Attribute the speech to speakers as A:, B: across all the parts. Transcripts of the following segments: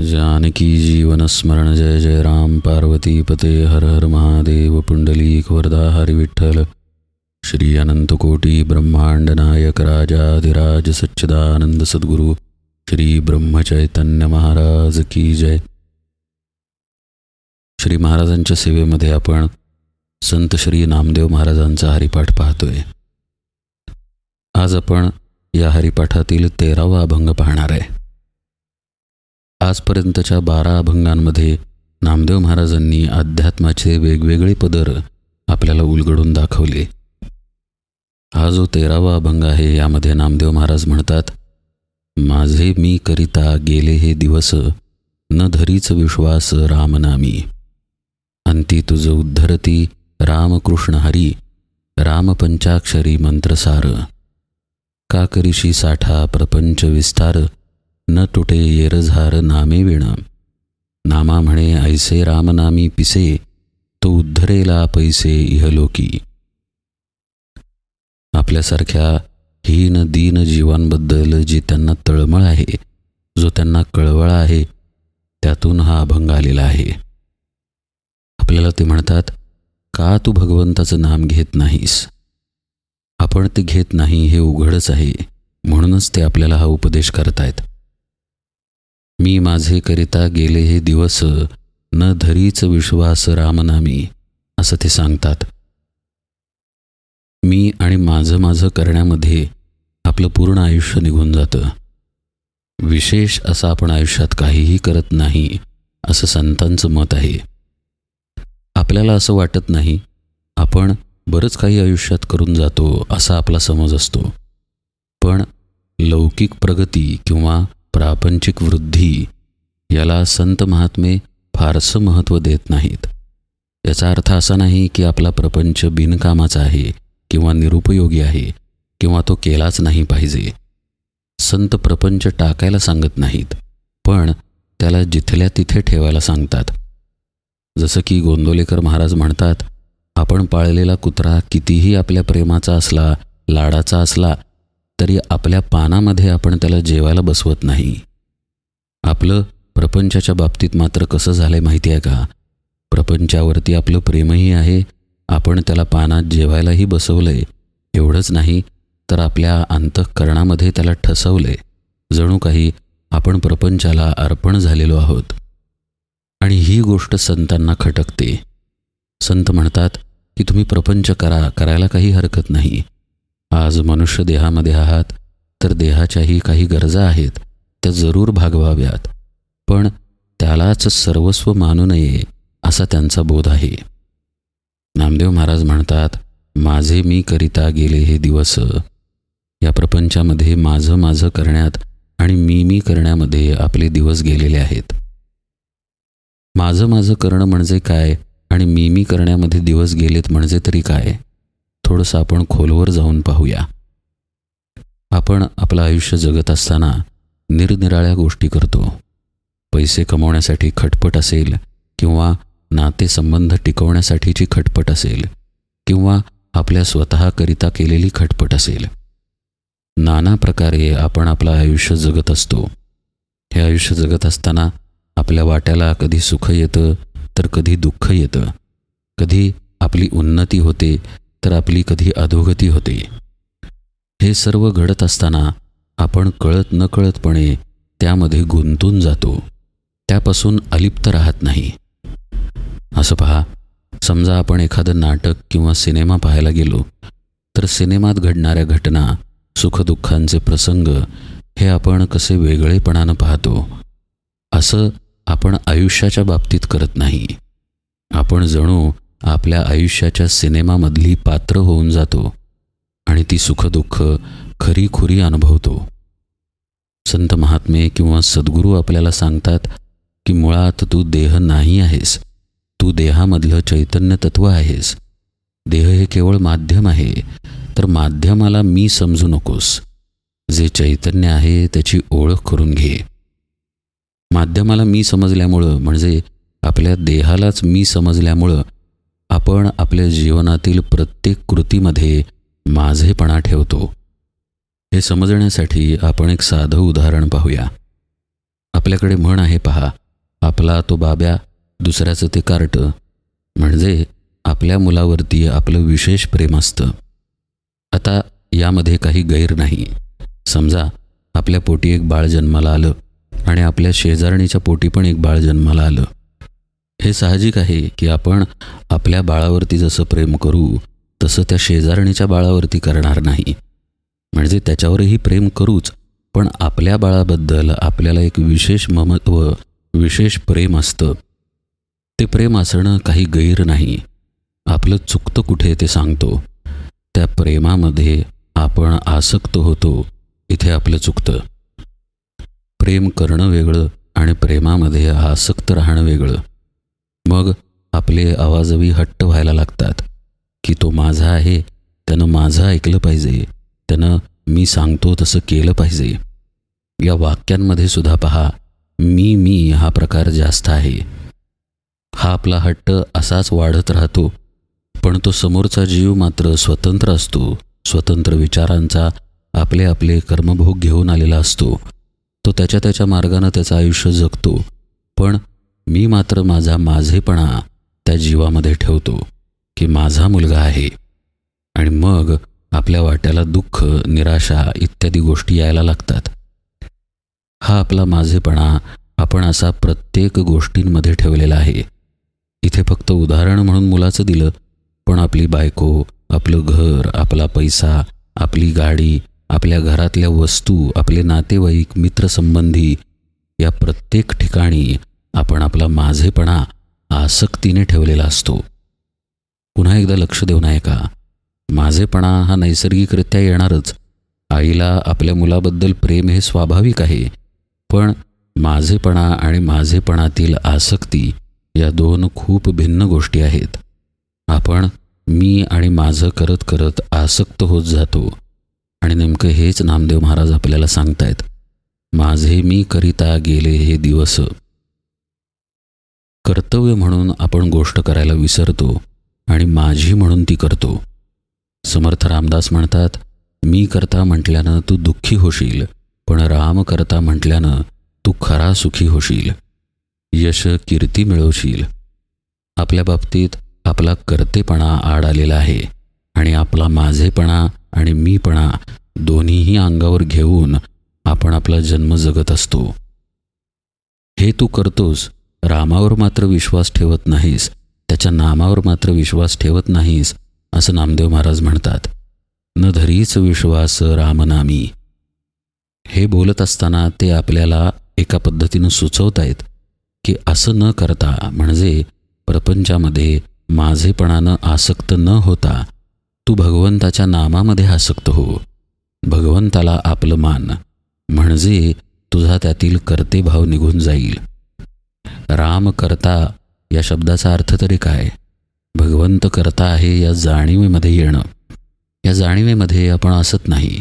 A: जानकी जीवनस्मरण जय जय राम। पार्वती पते हर हर महादेव। पुंडलीक वरदा हरिविठ्ठल। श्री अनंतकोटी ब्रह्मांड नायक राजाधिराज सच्चिदानंद सद्गुरू श्री ब्रह्मचैतन्य महाराज की जय। श्री महाराजांच्या सेवेमध्ये आपण संत श्री नामदेव महाराजांचा हरिपाठ पाहतोय. आज आपण या हरिपाठातील तेरावा अभंग पाहणार आहे. आजपर्यंतच्या बारा अभंगांमध्ये नामदेव महाराजांनी अध्यात्माचे वेगवेगळे पदर आपल्याला उलगडून दाखवले. हा जो तेरावा अभंग आहे यामध्ये नामदेव महाराज म्हणतात माझे मी करिता गेले हे दिवस न धरीच विश्वास रामनामी अंती तुझ उद्धरती रामकृष्ण हरी रामपंचाक्षरी मंत्रसार. का करीशी साठा प्रपंच विस्तार न तुटे येरझार नामे विण. नामा म्हणे ऐसे रामनामी पिसे तो उद्धरेला पैसे इहलोकी. आपल्यासारख्या हीन दीन जीवांबद्दल जी त्यांना तळमळ आहे जो त्यांना कळवळा आहे त्यातून हा अभंग आलेला आहे. आपल्याला ते म्हणतात का तू भगवंताचं नाम घेत नाहीस? आपण ते घेत नाही हे उघडच आहे म्हणूनच ते आपल्याला हा उपदेश करतायत. मी माझे करिता गेले हे दिवस न धरीच विश्वास रामनामी असं ते सांगतात. मी आणि माझं माझं करण्यामध्ये आपलं पूर्ण आयुष्य निघून जातं. विशेष असं आपण आयुष्यात काहीही करत नाही असं संतांचं मत आहे. आपल्याला असं वाटत नाही आपण बरंच काही आयुष्यात करून जातो असा आपला समज असतो. पण लौकिक प्रगती किंवा प्रापंचिक वृद्धी याला संत महात्मे फारसं महत्त्व देत नाहीत. याचा अर्थ असा नाही की आपला प्रपंच बिनकामाचा आहे किंवा निरुपयोगी आहे किंवा तो केलाच नाही पाहिजे. संत प्रपंच टाकायला सांगत नाहीत पण त्याला जिथल्या तिथे ठेवायला सांगतात. जसं की गोंदोलेकर महाराज म्हणतात आपण पाळलेला कुत्रा कितीही आपल्या प्रेमाचा असला लाडाचा असला तरी आपल्या पानामध्ये आपण त्याला जेवायला बसवत नाही. आपलं प्रपंचाच्या बाबतीत मात्र कसं झालं आहे माहिती आहे का? प्रपंचावरती आपलं प्रेमही आहे आपण त्याला पानात जेवायलाही बसवलं आहे एवढंच नाही तर आपल्या अंतःकरणामध्ये त्याला ठसवलंय. जणू काही आपण प्रपंचाला अर्पण झालेलो आहोत. आणि ही गोष्ट संतांना खटकते. संत म्हणतात की तुम्ही प्रपंच करा करायला काही हरकत नाही. आज मनुष्य देहामध्ये आहात तर देहाच्याही काही गरजा आहेत त्या जरूर भागवाव्यात. पण त्यालाच सर्वस्व मानू नये असा त्यांचा बोध आहे. नामदेव महाराज म्हणतात माझे मी करिता गेले हे दिवस या प्रपंचामध्ये माझं माझं करण्यात आणि मी मी करण्यामध्ये आपले दिवस गेलेले आहेत. माझं माझं करणं म्हणजे काय आणि मी मी करण्यामध्ये दिवस गेलेत म्हणजे तरी काय? थोडंसं आपण खोलवर जाऊन पाहूया. आपण आपलं आयुष्य जगत असताना निरनिराळ्या गोष्टी करतो. पैसे कमवण्यासाठी खटपट असेल किंवा नातेसंबंध टिकवण्यासाठीची खटपट असेल किंवा आपल्या स्वतःकरिता केलेली खटपट असेल. नाना प्रकारे आपण आपलं आयुष्य जगत असतो. हे आयुष्य जगत असताना आपल्या वाट्याला कधी सुख येतं तर कधी दुःख येतं. कधी आपली उन्नती होते तर आपली कधी अधोगती होते. हे सर्व घडत असताना आपण कळत नकळतपणे त्यामध्ये गुंतून जातो. त्यापासून अलिप्त राहत नाही. असं पहा समजा आपण एखादं नाटक किंवा सिनेमा पाहायला गेलो तर सिनेमात घडणाऱ्या घटना सुखदुःखांचे प्रसंग हे आपण कसे वेगळेपणानं पाहतो? असं आपण आयुष्याच्या बाबतीत करत नाही. आपण जणू आपल्या आयुष्याच्या सिनेमामधली पात्र होऊन जातो आणि ती सुखदुःख खरीखुरी अनुभवतो. संत महात्मे किंवा सद्गुरू आपल्याला सांगतात की मुळात तू देह नाही आहेस तू देहामधलं चैतन्य तत्व आहेस. देह हे केवळ माध्यम आहे तर माध्यमाला मी समजू नकोस. जे चैतन्य आहे त्याची ओळख करून घे. माध्यमाला मी समजल्यामुळं म्हणजे आपल्या देहालाच मी समजल्यामुळं आपण आपल्या जीवनातील प्रत्येक कृतीमध्ये माझेपणा ठेवतो. हे समजण्यासाठी आपण एक साधं उदाहरण पाहूया. आपल्याकडे म्हण आहे पहा आपला तो बाब्या दुसऱ्याचं ते कार्ट. म्हणजे आपल्या मुलावरती आपलं विशेष प्रेम असतं. आता यामध्ये काही गैर नाही. समजा आपल्या पोटी एक बाळ जन्माला आलं आणि आपल्या शेजारणीच्या पोटी पण एक बाळ जन्माला आलं. हे साहजिक आहे की आपण आपल्या बाळावरती जसं प्रेम करू तसं त्या शेजारणीच्या बाळावरती करणार नाही. म्हणजे त्याच्यावरही प्रेम करूच पण आपल्या बाळाबद्दल आपल्याला एक विशेष ममत्व विशेष प्रेम असतं. ते प्रेम असणं काही गैर नाही. आपलं चुकतं कुठे ते सांगतो. त्या प्रेमामध्ये आपण आसक्त होतो इथे आपलं चुकतं. प्रेम करणं वेगळं आणि प्रेमामध्ये आसक्त राहणं वेगळं. मग आपले आवाजवी हट्ट व्हायला लागतात की तो माझा आहे त्यानं माझं ऐकलं पाहिजे त्यानं मी सांगतो तसं केलं पाहिजे. या वाक्यांमध्ये सुद्धा पहा मी मी हा प्रकार जास्त आहे. हा आपला हट्ट असाच वाढत राहतो पण तो समोरचा जीव मात्र स्वतंत्र असतो स्वतंत्र विचारांचा आपले आपले कर्मभोग घेऊन आलेला असतो. तो त्याच्या त्याच्या मार्गानं त्याचं आयुष्य जगतो पण मी मात्र माझा माझेपणा त्या जीवामध्ये ठेवतो की माझा मुलगा आहे. आणि मग आपल्या वाट्याला दुःख निराशा इत्यादी गोष्टी यायला लागतात. हा आपला माझेपणा आपण असा प्रत्येक गोष्टींमध्ये ठेवलेला आहे. इथे फक्त उदाहरण म्हणून मुलाचं दिलं पण आपली बायको आपलं घर आपला पैसा आपली गाडी आपल्या घरातल्या वस्तू आपले नातेवाईक मित्रसंबंधी या प्रत्येक ठिकाणी आपण आपला माझेपणा आसक्तीने ठेवलेला असतो. पुन्हा एकदा लक्ष देऊन आहे का? माझेपणा हा नैसर्गिकरित्या येणारच. आईला आपल्या मुलाबद्दल प्रेम हे स्वाभाविक आहे. पण माझेपणा आणि माझेपणातील आसक्ती या दोन खूप भिन्न गोष्टी आहेत. आपण मी आणि माझं करत करत आसक्त होत जातो. आणि नेमकं हेच नामदेव महाराज आपल्याला सांगतायत. माझे मी करिता गेले हे दिवस. कर्तव्य म्हणून आपण गोष्ट करायला विसरतो आणि माझी म्हणून ती करतो. समर्थ रामदास म्हणतात मी करता म्हटल्यानं तू दुःखी होशील पण राम करता म्हटल्यानं तू खरा सुखी होशील. यश कीर्ती मिळवशील. आपल्या बाबतीत आपला कर्तेपणा आड आलेला आहे आणि आपला माझेपणा आणि मीपणा दोन्हीही अंगावर घेऊन आपण आपला जन्म जगत असतो. हे तू करतोस रामावर मात्र विश्वास ठेवत नाहीस. त्याच्या नामावर मात्र विश्वास ठेवत नाहीस असं नामदेव महाराज म्हणतात. न धरीच विश्वास रामनामी. हे बोलत असताना ते आपल्याला एका पद्धतीनं सुचवत आहेत की असं न करता म्हणजे प्रपंचामध्ये माझेपणानं आसक्त न होता तू भगवंताच्या नामामध्ये आसक्त हो. भगवंताला आपलं मान. म्हणजे तुझा त्यातील कर्तेभाव निघून जाईल. राम करता या शब्दाचा अर्थ तरी काय? भगवंत करता आहे या जाणीवेमध्ये येणं. या जाणीवेमध्ये आपण असत नाही.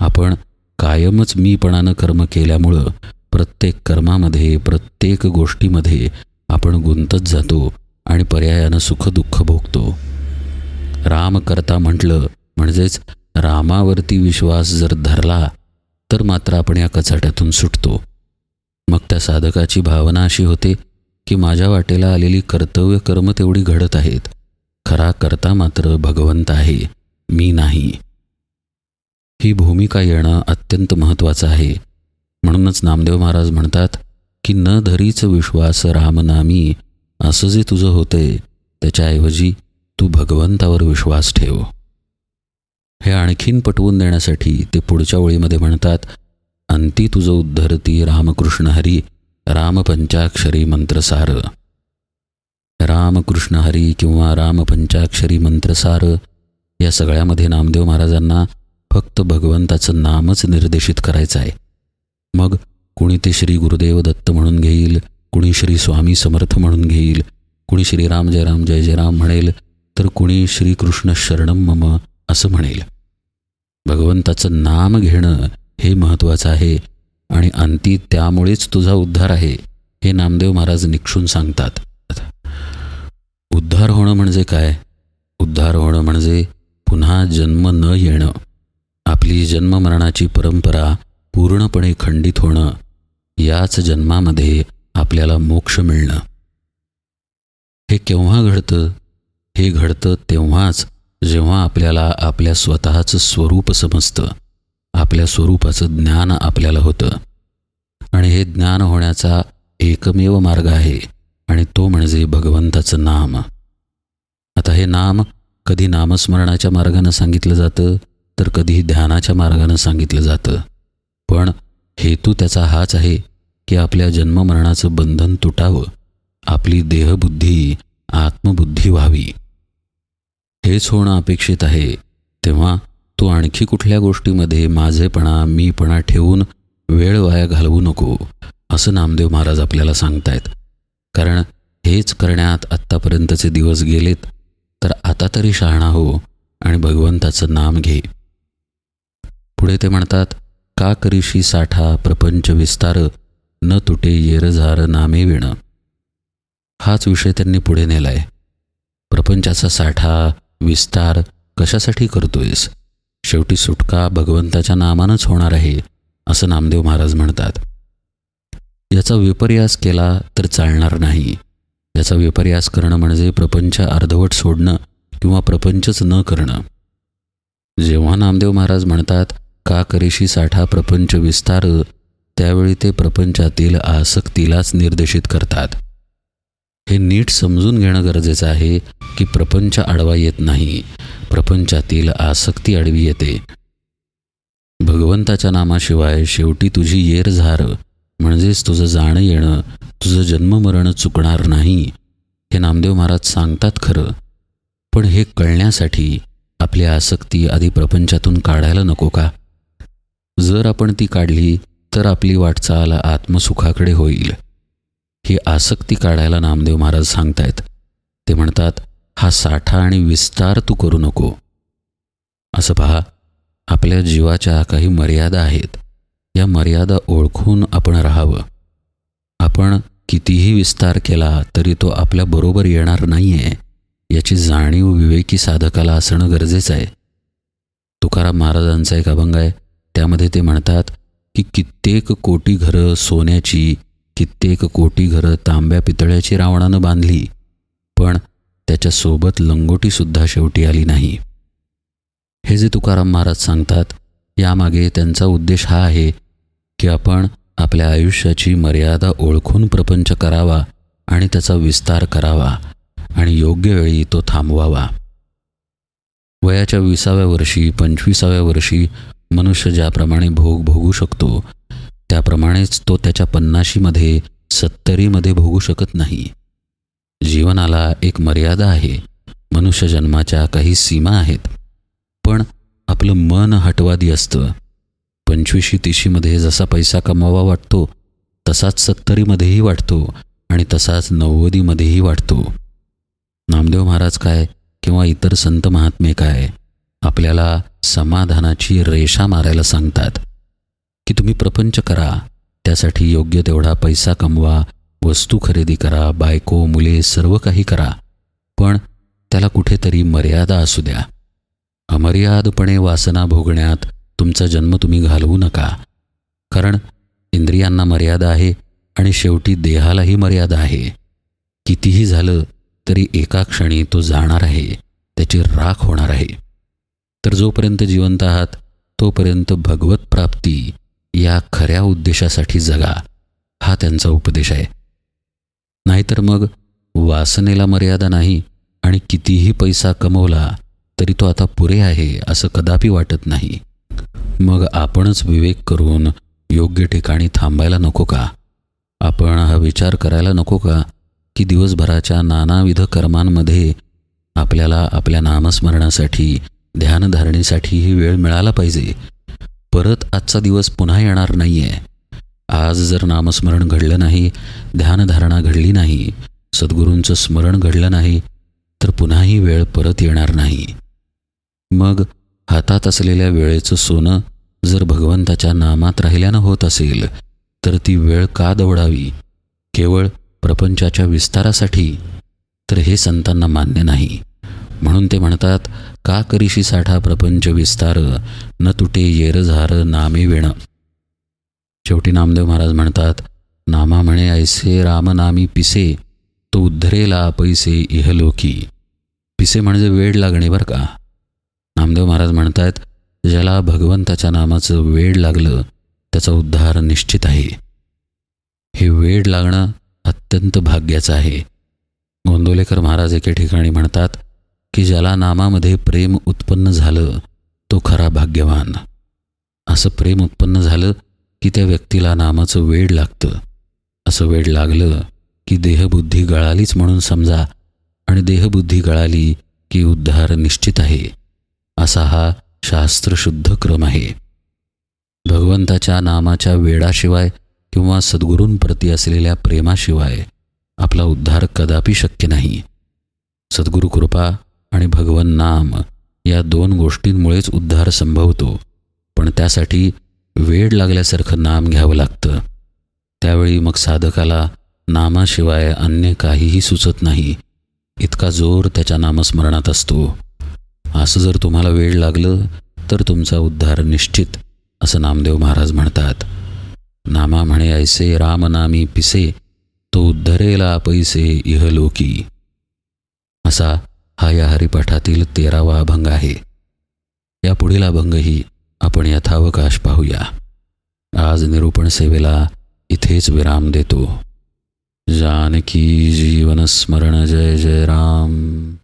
A: आपण कायमच मीपणानं कर्म केल्यामुळं प्रत्येक कर्मामध्ये प्रत्येक गोष्टीमध्ये आपण गुंतत जातो आणि पर्यायानं सुखदुःख भोगतो. राम करता म्हटलं म्हणजेच रामावरती विश्वास जर धरला तर मात्र आपण या कचाट्यातून सुटतो. मग त्या साधकाची भावना अशी होते की माझ्या वाटेला आलेली कर्तव्य कर्म तेवढी घडत आहेत. खरा करता मात्र भगवंत आहे मी नाही. ही भूमिका येणं अत्यंत महत्त्वाचं आहे. म्हणूनच नामदेव महाराज म्हणतात की न धरीच विश्वास रामनामी असं जे तुझं होतंय त्याच्याऐवजी तू भगवंतावर विश्वास ठेव. हे आणखीन पटवून देण्यासाठी ते पुढच्या ओळीमध्ये म्हणतात अंती तुझं उद्धरती रामकृष्ण हरी रामपंचाक्षरी मंत्रसार. रामकृष्ण हरी किंवा रामपंचाक्षरी मंत्रसार या सगळ्यामध्ये नामदेव महाराजांना फक्त भगवंताचं नामच निर्देशित करायचं आहे. मग कुणी ते श्री गुरुदेव दत्त म्हणून घेईल कुणी श्री स्वामी समर्थ म्हणून घेईल कुणी श्रीराम जय राम जय जय राम म्हणेल तर कुणी श्रीकृष्ण शरणम मम असं म्हणेल. भगवंताचं नाम घेणं हे महत्त्वाचं आहे आणि अंती त्यामुळेच तुझा उद्धार आहे हे नामदेव महाराज निक्षून सांगतात. उद्धार होणं म्हणजे काय? उद्धार होणं म्हणजे पुन्हा जन्म न येणं. आपली जन्ममरणाची परंपरा पूर्णपणे खंडित होणं. याच जन्मामध्ये आपल्याला मोक्ष मिळणं. हे केव्हा घडतं? हे घडतं तेव्हाच जेव्हा आपल्याला आपल्या स्वतःचं स्वरूप समजतं. आपल्या स्वरूपाचं ज्ञान आपल्याला होतं. आणि हे ज्ञान होण्याचा एकमेव मार्ग आहे आणि तो म्हणजे भगवंताचं नाम. आता हे नाम कधी नामस्मरणाच्या मार्गानं सांगितलं जातं तर कधी ध्यानाच्या मार्गानं सांगितलं जातं. पण हेतू त्याचा हाच आहे की आपल्या जन्ममरणाचं बंधन तुटावं. आपली देहबुद्धी आत्मबुद्धी व्हावी. हेच होणं अपेक्षित आहे तेव्हा तू आणखी कुठल्या गोष्टीमध्ये माझेपणा मीपणा ठेवून वेळ वाया घालवू नको असं नामदेव महाराज आपल्याला सांगतायत. कारण हेच करण्यात आत्तापर्यंतचे दिवस गेलेत तर आता तरी शहाणा हो आणि भगवंताचं नाम घे. पुढे ते म्हणतात का करीशी साठा प्रपंच विस्तार न तुटे येरझार नामे विण. हाच विषय त्यांनी पुढे नेलाय. प्रपंचाचा साठा विस्तार कशासाठी करतोयस? शेवटी सुटका भगवंताच्या नामानंच होणार आहे असं नामदेव महाराज म्हणतात. याचा विपर्यास केला तर चालणार नाही. याचा विपर्यास करणं म्हणजे प्रपंच अर्धवट सोडणं किंवा प्रपंचच न करणं. जेव्हा नामदेव महाराज म्हणतात का करेशी साठा प्रपंच विस्तार? त्यावेळी ते प्रपंचातील आसक्तीलाच निर्देशित करतात. हे नीट समजून घेणं गरजेचं आहे की प्रपंच आडवा येत नाही. प्रपंचातील आसक्ती आडवी येते. भगवंताच्या नामाशिवाय शेवटी तुझी येरझार म्हणजेच तुझं जाणं येणं तुझं जन्ममरण चुकणार नाही. हे नामदेव महाराज सांगतात खरं. पण हे कळण्यासाठी आपली आसक्ती आधी प्रपंचातून काढायला नको का? जर आपण ती काढली तर आपली वाटचाल आत्मसुखाकडे होईल. ही आसक्ती काढायला नामदेव महाराज सांगतायत. ते म्हणतात हा साठा आणि विस्तार तू करू नको. असं पहा आपल्या जीवाच्या काही मर्यादा आहेत. या मर्यादा ओळखून आपण राहावं. आपण कितीही विस्तार केला तरी तो आपल्या बरोबर येणार नाही आहे याची जाणीव विवेकी साधकाला असणं गरजेचं आहे. तुकाराम महाराजांचा एक अभंग आहे. त्यामध्ये ते म्हणतात की कित्येक कोटी घरं सोन्याची कित्येक कोटी घरं तांब्या पितळ्याची रावणानं बांधली पण त्याच्यासोबत लंगोटीसुद्धा शेवटी आली नाही. हे जे तुकाराम महाराज सांगतात यामागे त्यांचा उद्देश हा आहे की आपण आपल्या आयुष्याची मर्यादा ओळखून प्रपंच करावा आणि त्याचा विस्तार करावा आणि योग्य वेळी तो थांबवावा. वयाच्या विसाव्या वर्षी पंचवीसाव्या वर्षी मनुष्य ज्याप्रमाणे भोग भोगू शकतो त्याप्रमाणेच तो त्याच्या पन्नाशीमध्ये सत्तरीमध्ये भोगू शकत नाही. जीवनाला एक मर्यादा आहे. मनुष्य जन्माच्या काही सीमा आहेत. पण आपलं मन हटवादी असतं. पंचवीशी तिशीमध्ये जसा पैसा कमावा वाटतो तसाच सत्तरीमध्येही वाटतो आणि तसाच नव्वदीमध्येही वाटतो. नामदेव महाराज काय किंवा इतर संत महात्मे काय आपल्याला समाधानाची रेषा मारायला सांगतात. की तुम्ही प्रपंच करा त्यासाठी योग्य तेवढा पैसा कमवा वस्तू खरेदी करा बायको मुले सर्व काही करा. पण त्याला कुठेतरी मर्यादा असू द्या. अमर्यादपणे वासना भोगण्यात तुमचा जन्म तुम्ही घालवू नका. कारण इंद्रियांना मर्यादा आहे आणि शेवटी देहालाही मर्यादा आहे. कितीही झालं तरी एका क्षणी तो जाणार आहे. त्याची राख होणार आहे. तर जोपर्यंत जिवंत आहात तोपर्यंत भगवत प्राप्ती या खऱ्या उद्देशासाठी जगा. हा त्यांचा उपदेश आहे. नाहीतर मग वासनेला मर्यादा नाही आणि कितीही पैसा कमवला तरी तो आता पुरे आहे असं कदापि वाटत नाही. मग आपणच विवेक करून योग्य ठिकाणी थांबायला नको का? आपण हा विचार करायला नको का की दिवसभराच्या नानाविध कर्मांमध्ये आपल्याला आपल्या नामस्मरणासाठी ध्यानधारणेसाठीही वेळ मिळाला पाहिजे? परत आजचा दिवस पुन्हा येणार नाही आहे आज जर नामस्मरण घडलं नाही ध्यानधारणा घडली नाही सद्गुरूंचं स्मरण घडलं नाही तर पुन्हाही वेळ परत येणार नाही. मग हातात असलेल्या वेळेचं सोनं जर भगवंताच्या नामात राहिल्यानं होत असेल तर ती वेळ का दवडावी? केवळ प्रपंचाच्या विस्तारासाठी? तर हे संतांना मान्य नाही. म्हणून ते म्हणतात का करीशी साठा प्रपंच विस्तार न तुटे येरझार नामे वेण. शेवटी नामदेव महाराज म्हणतात नामा म्हणे ऐसे रामनामी पिसे तो उद्धरेला पैसे इहलोकी पिसे म्हणजे वेड लागणे बरं का? नामदेव महाराज म्हणतायत ज्याला भगवंताच्या नामाचं वेड लागलं त्याचा उद्धार निश्चित आहे. हे वेड लागणं अत्यंत भाग्याचं आहे. गोंदोलेकर महाराज एके ठिकाणी म्हणतात की ज्याला नामामध्ये प्रेम उत्पन्न झालं तो खरा भाग्यवान. असं प्रेम उत्पन्न झालं की त्या व्यक्तीला नामाचं वेड लागतं. असं वेड लागलं की देहबुद्धी गळालीच म्हणून समजा आणि देहबुद्धी गळाली की उद्धार निश्चित आहे. असा हा शास्त्रशुद्ध क्रम आहे. भगवंताच्या नामाच्या वेडाशिवाय किंवा सद्गुरूंप्रती असलेल्या प्रेमाशिवाय आपला उद्धार कदापि शक्य नाही. सद्गुरू कृपा आणि भगवन नाम या दोन गोष्टींमुळेच उद्धार संभवतो. पण त्यासाठी वेड लागल्यासारखं नाम घ्यावं लागतं. त्यावेळी मग साधकाला नामाशिवाय अन्य काहीही सुचत नाही. इतका जोर त्याच्या नामस्मरणात असतो. असं जर तुम्हाला वेळ लागलं तर तुमचा उद्धार निश्चित असं नामदेव महाराज म्हणतात. नामा म्हणे ऐसे रामनामी पिसे तो उद्धरेला पैसे इहलोकी असा हा या हरिपाठातील तेरावा अभंग आहे. या पुढील अभंगही आपण यथावकाश पाहूया. आज निरूपण सेवेला इथेच विराम देतो. जानकी जीवन स्मरण जय जय राम.